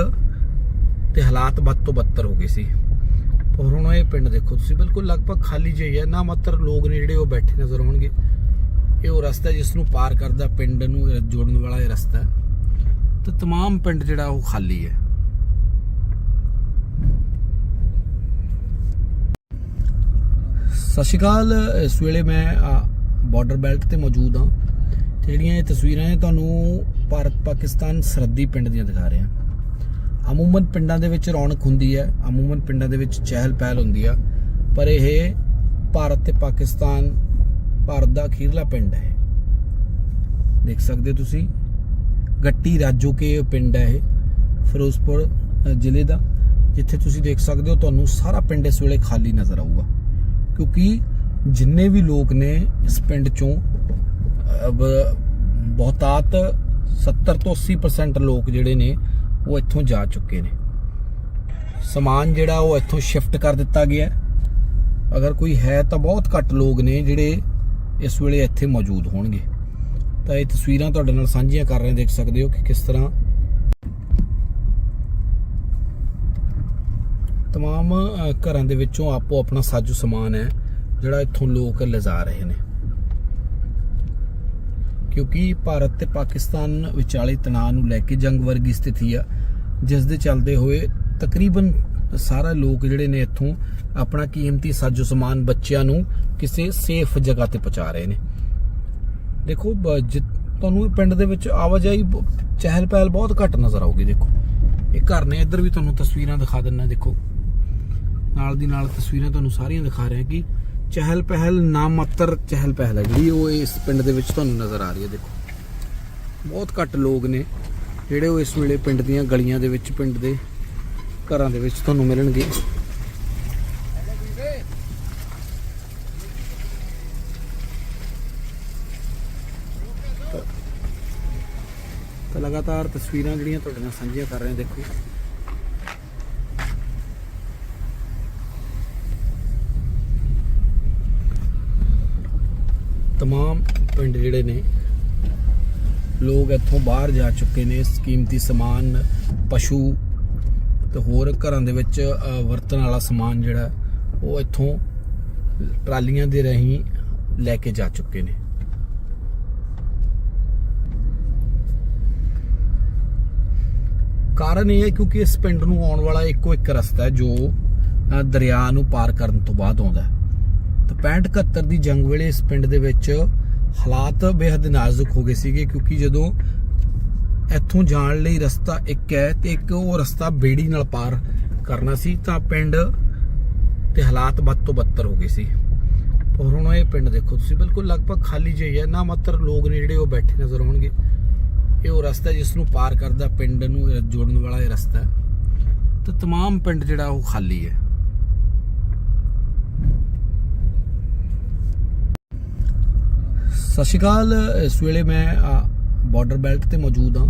ਤੇ ਹਾਲਾਤ ਬੱਦ ਤੋਂ ਬੱਤਰ ਹੋ ਗਏ ਸੀ। ਪਰ ਹੁਣ ਇਹ ਪਿੰਡ ਦੇਖੋ ਤੁਸੀਂ, ਬਿਲਕੁਲ ਲਗਭਗ ਖਾਲੀ ਜਿਹੀ ਹੈ ਨਾ ਮਾਤਰ ਲੋਕ ਨੇ ਜਿਹੜੇ ਉਹ ਬੈਠੇ ਨਜ਼ਰ ਆਉਣਗੇ। ਇਹ ਉਹ ਰਸਤਾ ਜਿਸ ਨੂੰ ਪਾਰ ਕਰਦਾ ਪਿੰਡ ਨੂੰ ਜੋੜਨ ਵਾਲਾ ਇਹ ਰਸਤਾ ਹੈ। ਤਮਾਮ ਪਿੰਡ ਜਿਹੜਾ ਉਹ ਖਾਲੀ ਹੈ। ਸਤਿ ਸ਼੍ਰੀ ਅਕਾਲ। ਇਸ ਵੇਲੇ ਮੈਂ ਬਾਰਡਰ ਬੈਲਟ ਤੇ ਮੌਜੂਦ ਹਾਂ। ਤੇ ਜਿਹੜੀਆਂ ਇਹ ਤਸਵੀਰਾਂ ਨੇ ਤੁਹਾਨੂੰ ਭਾਰਤ ਪਾਕਿਸਤਾਨ ਸਰਹੱਦੀ ਪਿੰਡ ਦੀਆਂ ਦਿਖਾ ਰਿਹਾ। ਅਮੂਮਨ ਪਿੰਡਾਂ ਦੇ ਵਿੱਚ ਰੌਣਕ ਹੁੰਦੀ ਹੈ, ਅਮੂਮਨ ਪਿੰਡਾਂ ਦੇ ਵਿੱਚ ਚਹਿਲ ਪਹਿਲ ਹੁੰਦੀ ਆ। ਪਰ ਇਹ ਭਾਰਤ ਤੇ ਪਾਕਿਸਤਾਨ, ਭਾਰਤ ਦਾ ਅਖੀਰਲਾ ਪਿੰਡ ਹੈ। ਦੇਖ ਸਕਦੇ ਹੋ ਤੁਸੀਂ, ਗੱਟੀ ਰਾਜੋ ਕੇ ਪਿੰਡ ਹੈ ਇਹ, ਫਿਰੋਜ਼ਪੁਰ ਜ਼ਿਲ੍ਹੇ ਦਾ। ਜਿੱਥੇ ਤੁਸੀਂ ਦੇਖ ਸਕਦੇ ਹੋ ਤੁਹਾਨੂੰ ਸਾਰਾ ਪਿੰਡ ਇਸ ਵੇਲੇ ਖਾਲੀ ਨਜ਼ਰ ਆਊਗਾ। ਕਿਉਂਕਿ ਜਿੰਨੇ ਵੀ ਲੋਕ ਨੇ ਇਸ ਪਿੰਡ ਚੋਂ ਬਹੁਤਾਤ 70 ਤੋਂ 80% ਲੋਕ ਜਿਹੜੇ ਨੇ ਉਹ ਇੱਥੋਂ ਜਾ ਚੁੱਕੇ ਨੇ। ਸਮਾਨ ਜਿਹੜਾ ਉਹ ਇੱਥੋਂ ਸ਼ਿਫਟ ਕਰ ਦਿੱਤਾ ਗਿਆ। ਅਗਰ ਕੋਈ ਹੈ ਤਾਂ ਬਹੁਤ ਘੱਟ ਲੋਕ ਨੇ ਜਿਹੜੇ ਇਸ ਵੇਲੇ ਇੱਥੇ ਮੌਜੂਦ ਹੋਣਗੇ। ਤਾਂ ਇਹ ਤਸਵੀਰਾਂ ਤੁਹਾਡੇ ਨਾਲ ਸਾਂਝੀਆਂ ਕਰ ਰਹੇ ਦੇਖ ਸਕਦੇ ਹੋ ਕਿ ਕਿਸ ਤਰ੍ਹਾਂ ਤਮਾਮ ਘਰਾਂ ਦੇ ਵਿੱਚੋਂ ਆਪੋ ਆਪਣਾ ਸਾਜੋ ਸਮਾਨ ਹੈ ਜਿਹੜਾ ਇੱਥੋਂ ਲੋਕ ਲਿਜਾ ਰਹੇ ਨੇ ਕਿਉਂਕਿ ਭਾਰਤ ਤੇ ਪਾਕਿਸਤਾਨ ਵਿਚਾਲੇ ਤਣਾਅ ਨੂੰ ਲੈ ਕੇ ਜੰਗ ਵਰਗੀ ਸਥਿਤੀ ਆ ਜਿਸ ਦੇ ਚੱਲਦੇ ਹੋਏ ਤਕਰੀਬਨ ਸਾਰਾ ਲੋਕ ਜਿਹੜੇ ਨੇ ਇੱਥੋਂ ਆਪਣਾ ਕੀਮਤੀ ਸਾਜੋ ਸਮਾਨ ਬੱਚਿਆਂ ਨੂੰ ਕਿਸੇ ਸੇਫ ਜਗ੍ਹਾ ਤੇ ਪਹੁੰਚਾ ਰਹੇ ਨੇ ਦੇਖੋ ਜਿ- ਤੁਹਾਨੂੰ ਪਿੰਡ ਦੇ ਵਿੱਚ ਆਵਾਜਾਈ ਚਹਿਲ ਪਹਿਲ ਬਹੁਤ ਘੱਟ ਨਜ਼ਰ ਆਊਗੀ ਦੇਖੋ ਇਹ ਘਰ ਨੇ ਇੱਧਰ ਵੀ ਤੁਹਾਨੂੰ ਤਸਵੀਰਾਂ ਦਿਖਾ ਦਿੰਨਾ ਦੇਖੋ ਨਾਲ ਦੀ ਨਾਲ ਤਸਵੀਰਾਂ ਤੁਹਾਨੂੰ ਸਾਰੀਆਂ ਦਿਖਾ ਰਿਹਾ ਕਿ ਚਹਿਲ ਪਹਿਲ ਨਾਮਾਤਰ ਚਹਿਲ ਪਹਿਲ ਹੈ। ਜਿਹੜੀ ਉਹ ਇਸ ਪਿੰਡ ਦੇ ਵਿੱਚ ਤੁਹਾਨੂੰ ਨਜ਼ਰ ਆ ਰਹੀ ਹੈ, ਦੇਖੋ। ਬਹੁਤ ਘੱਟ ਲੋਕ ਨੇ ਜਿਹੜੇ ਉਹ ਇਸ ਵੇਲੇ ਪਿੰਡ ਦੀਆਂ ਗਲੀਆਂ ਦੇ ਵਿੱਚ, ਪਿੰਡ ਦੇ ਘਰਾਂ ਦੇ ਵਿੱਚ ਤੁਹਾਨੂੰ ਮਿਲਣਗੇ। ਤਾਂ ਲਗਾਤਾਰ ਤਸਵੀਰਾਂ ਜਿਹੜੀਆਂ ਤੁਹਾਡੇ ਨਾਲ ਸਾਂਝੀਆਂ ਕਰ ਰਹੇ ਹਾਂ, ਦੇਖੋ। तमाम ਪਿੰਡ ਜਿਹੜੇ ਨੇ ਲੋਕ ਇੱਥੋਂ ਬਾਹਰ ਜਾ ਚੁੱਕੇ ਨੇ ਇਸ ਕੀਮਤੀ ਸਮਾਨ ਪਸ਼ੂ ਤੇ ਹੋਰ ਘਰਾਂ ਦੇ ਵਿੱਚ ਅ, ਵਰਤਣ ਵਾਲਾ ਸਮਾਨ ਜਿਹੜਾ ਉਹ ਇੱਥੋਂ ਟਰਾਲੀਆਂ ਦੇ ਰਾਹੀਂ ਲੈ ਕੇ ਜਾ ਚੁੱਕੇ ਨੇ ਕਾਰਨ ਇਹ ਹੈ ਕਿਉਂਕਿ ਇਸ ਪਿੰਡ ਨੂੰ ਆਉਣ ਵਾਲਾ ਇੱਕੋ ਇੱਕ ਰਸਤਾ ਹੈ ਜੋ ਅ, ਦਰਿਆ ਨੂੰ ਪਾਰ ਕਰਨ ਤੋਂ ਬਾਅਦ ਆਉਂਦਾ ਹੈ ਤਾਂ 65 71 ਦੀ ਜੰਗ ਵੇਲੇ ਇਸ ਪਿੰਡ ਦੇ ਵਿੱਚ ਹਾਲਾਤ ਬੇहद ਨਾਜ਼ੁਕ ਹੋ ਗਏ ਸੀਗੇ ਕਿਉਂਕਿ ਜਦੋਂ ਇੱਥੋਂ ਜਾਣ ਲਈ ਰਸਤਾ ਇੱਕ ਹੈ ਤੇ ਇੱਕ ਉਹ ਰਸਤਾ ਬੇੜੀ ਨਾਲ ਪਾਰ ਕਰਨਾ ਸੀ ਤਾਂ ਪਿੰਡ ਤੇ ਹਾਲਾਤ ਬੱਦ ਤੋਂ ਬੱਤਰ ਹੋ ਗਏ ਸੀ। ਪਰ ਹੁਣ ਇਹ ਪਿੰਡ ਦੇਖੋ ਤੁਸੀਂ, ਬਿਲਕੁਲ ਲਗਭਗ ਖਾਲੀ ਜਿਹੀ ਹੈ ਨਾ ਮਾਤਰ ਲੋਕ ਨੇ ਜਿਹੜੇ ਉਹ ਬੈਠੇ ਨਜ਼ਰ ਆਉਣਗੇ। ਇਹ ਉਹ ਰਸਤਾ ਜਿਸ ਨੂੰ ਪਾਰ ਕਰਦਾ ਪਿੰਡ ਨੂੰ ਜੋੜਨ ਵਾਲਾ ਇਹ ਰਸਤਾ ਹੈ। ਤਮਾਮ ਪਿੰਡ ਜਿਹੜਾ ਉਹ ਖਾਲੀ ਹੈ। ਸਤਿ ਸ਼੍ਰੀ ਅਕਾਲ। ਇਸ ਵੇਲੇ ਮੈਂ ਬਾਰਡਰ ਬੈਲਟ ਤੇ ਮੌਜੂਦ ਹਾਂ।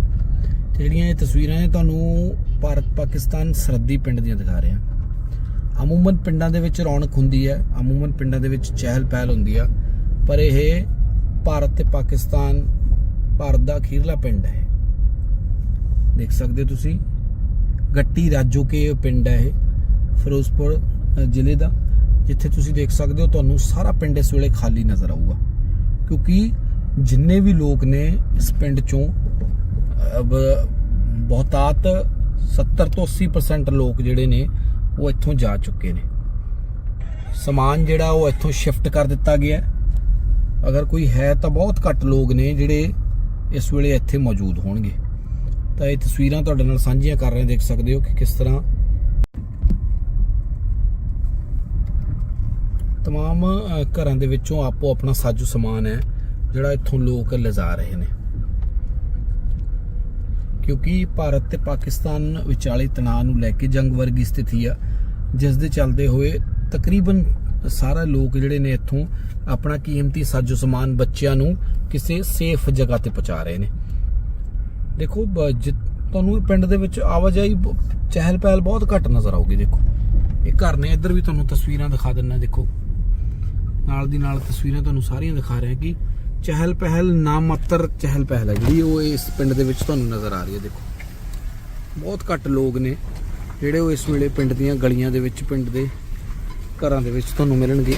ਤੇ ਜਿਹੜੀਆਂ ਇਹ ਤਸਵੀਰਾਂ ਨੇ ਤੁਹਾਨੂੰ ਭਾਰਤ ਪਾਕਿਸਤਾਨ ਸਰਹੱਦੀ ਪਿੰਡ ਦੀਆਂ ਦਿਖਾ ਰਿਹਾ। ਅਮੂਮਨ ਪਿੰਡਾਂ ਦੇ ਵਿੱਚ ਰੌਣਕ ਹੁੰਦੀ ਹੈ, ਅਮੂਮਨ ਪਿੰਡਾਂ ਦੇ ਵਿੱਚ ਚਹਿਲ ਪਹਿਲ ਹੁੰਦੀ ਆ। ਪਰ ਇਹ ਭਾਰਤ ਤੇ ਪਾਕਿਸਤਾਨ, ਭਾਰਤ ਦਾ ਅਖੀਰਲਾ ਪਿੰਡ ਹੈ। ਦੇਖ ਸਕਦੇ ਹੋ ਤੁਸੀਂ, ਗੱਟੀ ਰਾਜੋ ਕੇ ਪਿੰਡ ਹੈ ਇਹ, ਫਿਰੋਜ਼ਪੁਰ ਜ਼ਿਲ੍ਹੇ ਦਾ। ਜਿੱਥੇ ਤੁਸੀਂ ਦੇਖ ਸਕਦੇ ਹੋ ਤੁਹਾਨੂੰ ਸਾਰਾ ਪਿੰਡ ਇਸ ਵੇਲੇ ਖਾਲੀ ਨਜ਼ਰ ਆਊਗਾ। ਕਿਉਂਕਿ ਜਿੰਨੇ ਵੀ ਲੋਕ ਨੇ ਇਸ ਪਿੰਡ ਚੋਂ ਬਹੁਤਾਤ 70 ਤੋਂ 80% ਲੋਕ ਜਿਹੜੇ ਨੇ, ਉਹ ਇੱਥੋਂ ਜਾ ਚੁੱਕੇ ਨੇ। ਸਮਾਨ ਜਿਹੜਾ ਉਹ ਇੱਥੋਂ ਸ਼ਿਫਟ ਕਰ ਦਿੱਤਾ ਗਿਆ। ਅਗਰ ਕੋਈ ਹੈ ਤਾਂ ਬਹੁਤ ਘੱਟ ਲੋਕ ਨੇ ਜਿਹੜੇ ਇਸ ਵੇਲੇ ਇੱਥੇ ਮੌਜੂਦ ਹੋਣਗੇ। ਤਾਂ ਇਹ ਤਸਵੀਰਾਂ ਤੁਹਾਡੇ ਨਾਲ ਸਾਂਝੀਆਂ ਕਰ ਰਹੇ ਦੇਖ ਸਕਦੇ ਹੋ ਕਿ ਕਿਸ ਤਰ੍ਹਾਂ ਤਮਾਮ ਘਰਾਂ ਦੇ ਵਿੱਚੋਂ ਆਪੋ ਆਪਣਾ ਸਾਜੋ ਸਮਾਨ ਹੈ ਜਿਹੜਾ ਇੱਥੋਂ ਲੋਕ ਲਿਜਾ ਰਹੇ ਨੇ ਕਿਉਂਕਿ ਭਾਰਤ ਤੇ ਪਾਕਿਸਤਾਨ ਵਿਚਾਲੇ ਤਣਾਅ ਨੂੰ ਲੈ ਕੇ ਜੰਗ ਵਰਗੀ ਸਥਿਤੀ ਆ ਜਿਸ ਦੇ ਚੱਲਦੇ ਹੋਏ ਤਕਰੀਬਨ ਸਾਰਾ ਲੋਕ ਜਿਹੜੇ ਨੇ ਇੱਥੋਂ ਆਪਣਾ ਕੀਮਤੀ ਸਾਜੋ ਸਮਾਨ ਬੱਚਿਆਂ ਨੂੰ ਕਿਸੇ ਸੇਫ ਜਗ੍ਹਾ ਤੇ ਪਹੁੰਚਾ ਰਹੇ ਨੇ ਦੇਖੋ ਤੁਹਾਨੂੰ ਪਿੰਡ ਦੇ ਵਿੱਚ ਆਵਾਜਾਈ ਚਹਿਲ ਪਹਿਲ ਬਹੁਤ ਘੱਟ ਨਜ਼ਰ ਆਊਗੀ ਦੇਖੋ ਇਹ ਘਰ ਨੇ ਇੱਧਰ ਵੀ ਤੁਹਾਨੂੰ ਤਸਵੀਰਾਂ ਦਿਖਾ ਦਿੰਨਾ ਦੇਖੋ ਨਾਲ ਦੀ ਨਾਲ ਤਸਵੀਰਾਂ ਤੁਹਾਨੂੰ ਸਾਰੀਆਂ ਦਿਖਾ ਰਿਹਾ ਕਿ ਚਹਿਲ ਪਹਿਲ ਨਾਮਾਤਰ ਚਹਿਲ ਪਹਿਲ ਹੈ। ਜਿਹੜੀ ਉਹ ਇਸ ਪਿੰਡ ਦੇ ਵਿੱਚ ਤੁਹਾਨੂੰ ਨਜ਼ਰ ਆ ਰਹੀ ਹੈ, ਦੇਖੋ। ਬਹੁਤ ਘੱਟ ਲੋਕ ਨੇ ਜਿਹੜੇ ਉਹ ਇਸ ਵੇਲੇ ਪਿੰਡ ਦੀਆਂ ਗਲੀਆਂ ਦੇ ਵਿੱਚ, ਪਿੰਡ ਦੇ ਘਰਾਂ ਦੇ ਵਿੱਚ ਤੁਹਾਨੂੰ ਮਿਲਣਗੇ।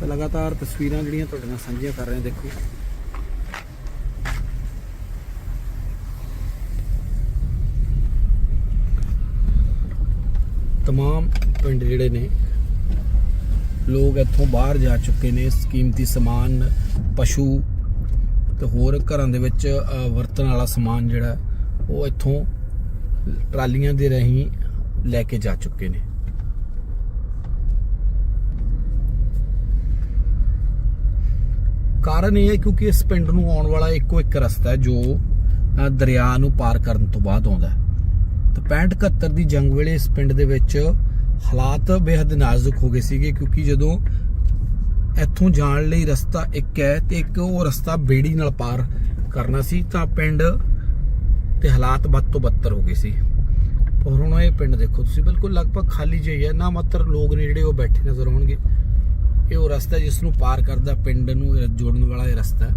ਤਾਂ ਲਗਾਤਾਰ ਤਸਵੀਰਾਂ ਜਿਹੜੀਆਂ ਤੁਹਾਡੇ ਨਾਲ ਸਾਂਝੀਆਂ ਕਰ ਰਹੇ ਦੇਖੋ। ਤਮਾਮ ਪਿੰਡ ਜਿਹੜੇ ਨੇ ਲੋਕ ਇੱਥੋਂ ਬਾਹਰ ਜਾ ਚੁੱਕੇ ਨੇ ਕੀਮਤੀ ਸਮਾਨ ਪਸ਼ੂ ਤੇ ਹੋਰ ਘਰਾਂ ਦੇ ਵਿੱਚ ਵਰਤਣ ਵਾਲਾ ਸਮਾਨ ਜਿਹੜਾ ਉਹ ਇੱਥੋਂ ਟਰਾਲੀਆਂ ਦੇ ਰਾਹੀਂ ਲੈ ਕੇ ਜਾ ਚੁੱਕੇ ਨੇ ਕਾਰਨ ਇਹ ਹੈ ਕਿਉਂਕਿ ਇਸ ਪਿੰਡ ਨੂੰ ਆਉਣ ਵਾਲਾ ਇੱਕੋ ਇੱਕ ਰਸਤਾ ਹੈ ਜੋ ਦਰਿਆ ਨੂੰ ਪਾਰ ਕਰਨ ਤੋਂ ਬਾਅਦ ਆਉਂਦਾ ਹੈ ਤਾਂ 65 71 ਦੀ ਜੰਗ ਵੇਲੇ ਇਸ ਪਿੰਡ ਦੇ ਵਿੱਚ ਹਾਲਾਤ ਬੇहद ਨਾਜ਼ੁਕ ਹੋ ਗਏ ਸੀਗੇ ਕਿਉਂਕਿ ਜਦੋਂ ਇੱਥੋਂ ਜਾਣ ਲਈ ਰਸਤਾ ਇੱਕ ਹੈ ਤੇ ਇੱਕ ਉਹ ਰਸਤਾ ਬੇੜੀ ਨਾਲ ਪਾਰ ਕਰਨਾ ਸੀ, ਤਾਂ ਪਿੰਡ ਤੇ ਹਾਲਾਤ ਵੱਧ ਤੋਂ ਬੱਤਰ ਹੋ ਗਏ ਸੀ। ਪਰ ਹੁਣ ਇਹ ਪਿੰਡ ਦੇਖੋ ਤੁਸੀਂ, ਬਿਲਕੁਲ ਲਗਭਗ ਖਾਲੀ ਜਿਹੀ ਹੈ ਨਾ ਮਾਤਰ ਲੋਕ ਨੇ ਜਿਹੜੇ ਉਹ ਬੈਠੇ ਨਜ਼ਰ ਆਉਣਗੇ। ਇਹ ਉਹ ਰਸਤਾ ਜਿਸ ਨੂੰ ਪਾਰ ਕਰਦਾ ਪਿੰਡ ਨੂੰ ਜੋੜਨ ਵਾਲਾ ਇਹ ਰਸਤਾ ਹੈ।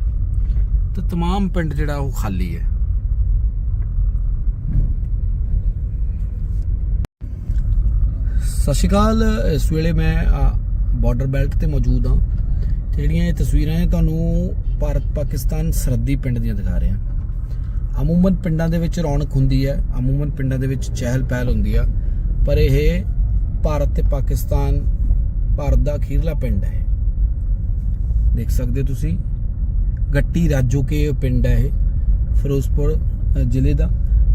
ਤਮਾਮ ਪਿੰਡ ਜਿਹੜਾ ਉਹ ਖਾਲੀ ਹੈ। ਸਤਿ ਸ਼੍ਰੀ ਅਕਾਲ। ਇਸ ਵੇਲੇ ਮੈਂ ਬਾਰਡਰ ਬੈਲਟ ਤੇ ਮੌਜੂਦ ਹਾਂ। ਤੇ ਜਿਹੜੀਆਂ ਇਹ ਤਸਵੀਰਾਂ ਨੇ ਤੁਹਾਨੂੰ ਭਾਰਤ ਪਾਕਿਸਤਾਨ ਸਰਹੱਦੀ ਪਿੰਡ ਦੀਆਂ ਦਿਖਾ ਰਿਹਾ। ਹਾਂ ਅਮੂਮਨ ਪਿੰਡਾਂ ਦੇ ਵਿੱਚ ਰੌਣਕ ਹੁੰਦੀ ਹੈ, ਅਮੂਮਨ ਪਿੰਡਾਂ ਦੇ ਵਿੱਚ ਚਹਿਲ ਪਹਿਲ ਹੁੰਦੀ ਆ। ਪਰ ਇਹ ਭਾਰਤ ਤੇ ਪਾਕਿਸਤਾਨ, ਭਾਰਤ ਦਾ ਅਖੀਰਲਾ ਪਿੰਡ ਹੈ। ਦੇਖ ਸਕਦੇ ਹੋ ਤੁਸੀਂ, ਗੱਟੀ ਰਾਜੋ ਕੇ ਪਿੰਡ ਹੈ ਇਹ, ਫਿਰੋਜ਼ਪੁਰ ਜ਼ਿਲ੍ਹੇ ਦਾ।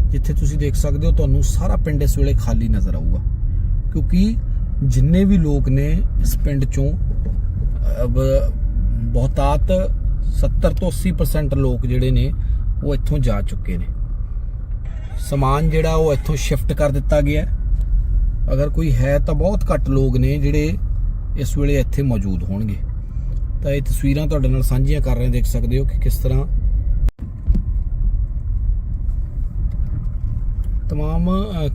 ਜਿੱਥੇ ਤੁਸੀਂ ਦੇਖ ਸਕਦੇ ਹੋ ਤੁਹਾਨੂੰ ਸਾਰਾ ਪਿੰਡ ਇਸ ਵੇਲੇ ਖਾਲੀ ਨਜ਼ਰ ਆਊਗਾ। ਕਿਉਂਕਿ ਜਿੰਨੇ ਵੀ ਲੋਕ ਨੇ ਇਸ ਪਿੰਡ ਚੋਂ ਬਹੁਤਾਤ 70 ਤੋਂ 80% ਲੋਕ ਜਿਹੜੇ ਨੇ, ਉਹ ਇੱਥੋਂ ਜਾ ਚੁੱਕੇ ਨੇ। ਸਮਾਨ ਜਿਹੜਾ ਉਹ ਇੱਥੋਂ ਸ਼ਿਫਟ ਕਰ ਦਿੱਤਾ ਗਿਆ। ਅਗਰ ਕੋਈ ਹੈ ਤਾਂ ਬਹੁਤ ਘੱਟ ਲੋਕ ਨੇ ਜਿਹੜੇ ਇਸ ਵੇਲੇ ਇੱਥੇ ਮੌਜੂਦ ਹੋਣਗੇ। ਤਾਂ ਇਹ ਤਸਵੀਰਾਂ ਤੁਹਾਡੇ ਨਾਲ ਸਾਂਝੀਆਂ ਕਰ ਰਹੇ ਦੇਖ ਸਕਦੇ ਹੋ ਕਿ ਕਿਸ ਤਰ੍ਹਾਂ ਤਮਾਮ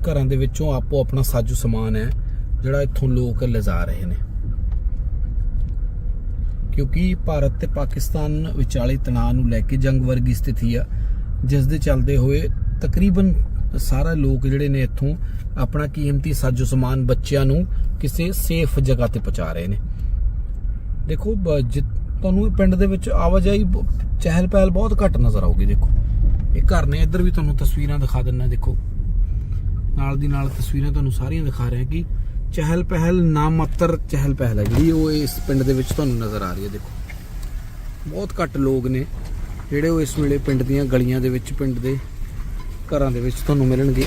ਘਰਾਂ ਦੇ ਵਿੱਚੋਂ ਆਪੋ ਆਪਣਾ ਸਾਜੂ ਸਮਾਨ ਹੈ ਜਿਹੜਾ ਇੱਥੋਂ ਲੋਕ ਲਿਜਾ ਰਹੇ ਨੇ ਕਿਉਂਕਿ ਭਾਰਤ ਤੇ ਪਾਕਿਸਤਾਨ ਵਿਚਾਲੇ ਤਣਾਅ ਨੂੰ ਲੈ ਕੇ ਜੰਗ ਵਰਗੀ ਸਥਿਤੀ ਆ ਜਿਸ ਦੇ ਚੱਲਦੇ ਹੋਏ ਤਕਰੀਬਨ ਸਾਰਾ ਲੋਕ ਜਿਹੜੇ ਨੇ ਇੱਥੋਂ ਆਪਣਾ ਕੀਮਤੀ ਸਾਜੋ ਸਮਾਨ ਬੱਚਿਆਂ ਨੂੰ ਕਿਸੇ ਸੇਫ ਜਗ੍ਹਾ ਤੇ ਪਹੁੰਚਾ ਰਹੇ ਨੇ ਦੇਖੋ ਜਿ- ਤੁਹਾਨੂੰ ਪਿੰਡ ਦੇ ਵਿੱਚ ਆਵਾਜਾਈ ਚਹਿਲ ਪਹਿਲ ਬਹੁਤ ਘੱਟ ਨਜ਼ਰ ਆਊਗੀ ਦੇਖੋ ਇਹ ਘਰ ਨੇ ਇੱਧਰ ਵੀ ਤੁਹਾਨੂੰ ਤਸਵੀਰਾਂ ਦਿਖਾ ਦਿੰਨਾ ਦੇਖੋ ਨਾਲ ਦੀ ਨਾਲ ਤਸਵੀਰਾਂ ਤੁਹਾਨੂੰ ਸਾਰੀਆਂ ਦਿਖਾ ਰਿਹਾ ਕਿ ਚਹਿਲ ਪਹਿਲ ਨਾ ਚਹਿਲ ਪਹਿਲ ਹੈ। ਜਿਹੜੀ ਉਹ ਇਸ ਪਿੰਡ ਦੇ ਵਿੱਚ ਤੁਹਾਨੂੰ ਨਜ਼ਰ ਆ ਰਹੀ ਹੈ, ਦੇਖੋ। ਬਹੁਤ ਘੱਟ ਲੋਕ ਨੇ ਜਿਹੜੇ ਉਹ ਇਸ ਵੇਲੇ ਪਿੰਡ ਦੀਆਂ ਗਲੀਆਂ ਦੇ ਵਿੱਚ, ਪਿੰਡ ਦੇ ਘਰਾਂ ਦੇ ਵਿੱਚ ਤੁਹਾਨੂੰ ਮਿਲਣਗੇ।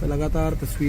ਤਾਂ ਲਗਾਤਾਰ ਤਸਵੀਰ